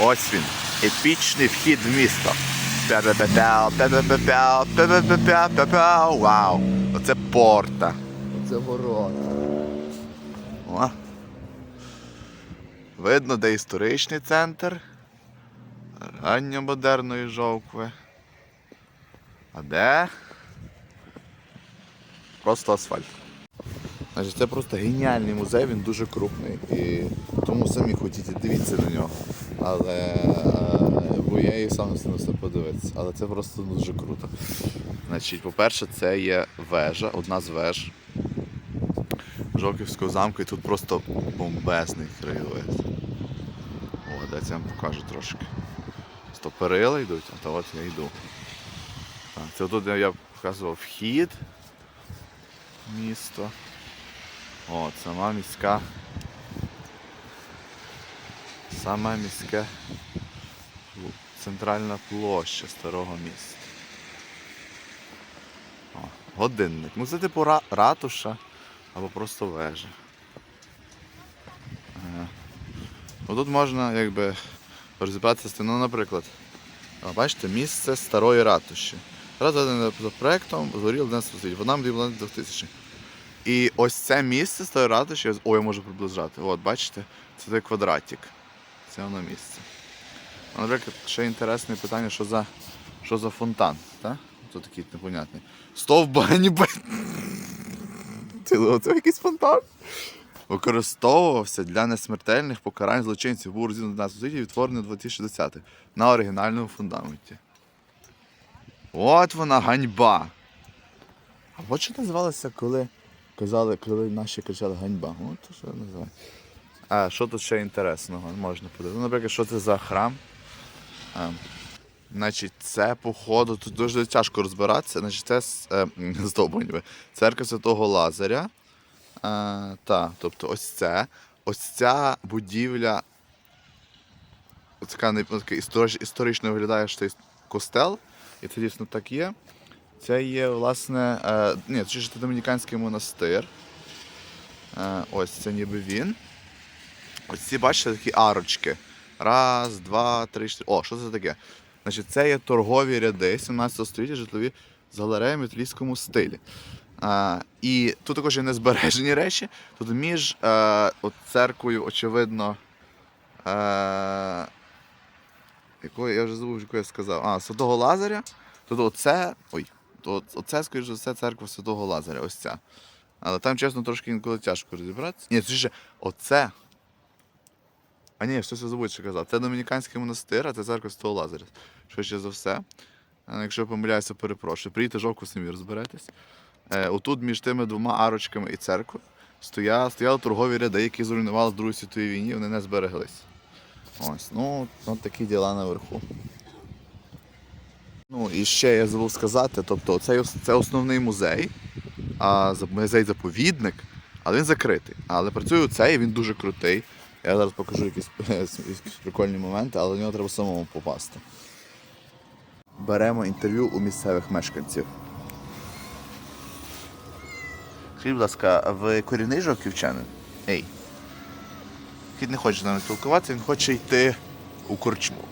Ось він. Епічний вхід в місто. Вау! Оце порта. Це ворота. О. Видно, де історичний центр. Ранньомодерної жовкви. А де? Просто асфальт. Це просто геніальний музей, він дуже крупний. І тому самі хотіть, дивіться на нього. Але бо я і сам все подивитися. Але це просто дуже круто. Значить, по-перше, це є вежа, одна з веж. Жовківського замку і тут просто бомбезний краєвид. О, дайте я вам покажу трошки. Сто перила йдуть, а то от я йду. Так, це тут я показував вхід місто. О, сама міська. Саме міське центральна площа старого міста. О, годинник. Ну це типу ратуша або просто вежа. Ага. Ну, тут можна якби розібратися, ну, наприклад, бачите, місце старої ратуші. Раз за проєктом згорів 11 століття, вона була 2000. І ось це місце старої ратуші, ой, я можу приближати. От, бачите, це той квадратик. Це воно місце. Наприклад, ще інтересне питання, що за, що за фонтан. Так? Це такий непонятний. Стовба ніби. Це, якийсь фонтан. Використовувався для несмертельних покарань злочинців. Був розділ 11 столітті відтворений у 2010 на оригінальному фундаменті. От вона ганьба. А от що називалося, коли казали, коли наші кричали ганьба. От що називається. А що тут ще інтересного можна подивитися? Ну, наприклад, що це за храм? А, значить, це, походу, тут дуже тяжко розбиратися. Значить, це е, здобуньви. Церква Святого Лазаря. А, та, тобто ось це. Ось ця будівля. Ось така історич, історично виглядає, що це костел, і це дійсно так є. Це є, власне, е, ні, це домініканський монастир. Е, ось це ніби він. Ось ці, бачите, такі арочки. Раз, два, три, чотири. О, що це таке? Значить, це є торгові ряди 17 століття житлові з галереями в італійському стилі. А, і тут також є незбережені речі. Тут між е, от церквою, очевидно. Е, якою, я вже забув, яку я сказав. А, Святого Лазаря. Тут оце. Ой, то оце, скоріш за церква Святого Лазаря, ось ця. Але там, чесно, трошки інколи тяжко розібратися. Ні, це ще оце. А ні, щось я забув, що казав. Це Домініканський монастир, а це церква Святого Лазаря. Швидше за все. Якщо я помиляюся, перепрошую. Приїдьте жовку самі розберетесь. Е, отут між тими двома арочками і церквою стояли, стояли торгові ряди, які зруйнували в Другій світовій війні, вони не збереглись. Ось, ну, от такі діла наверху. Ну і ще я забув сказати, тобто це, це основний музей, а музей-заповідник, але він закритий. Але працює цей, він дуже крутий. Я зараз покажу якісь, якісь прикольні моменти, але в нього треба самому попасти. Беремо інтерв'ю у місцевих мешканців. Скажіть, будь ласка, ви корінний жовківчанин? Ей. Кіт не хоче з нами спілкуватися, він хоче йти у корчму.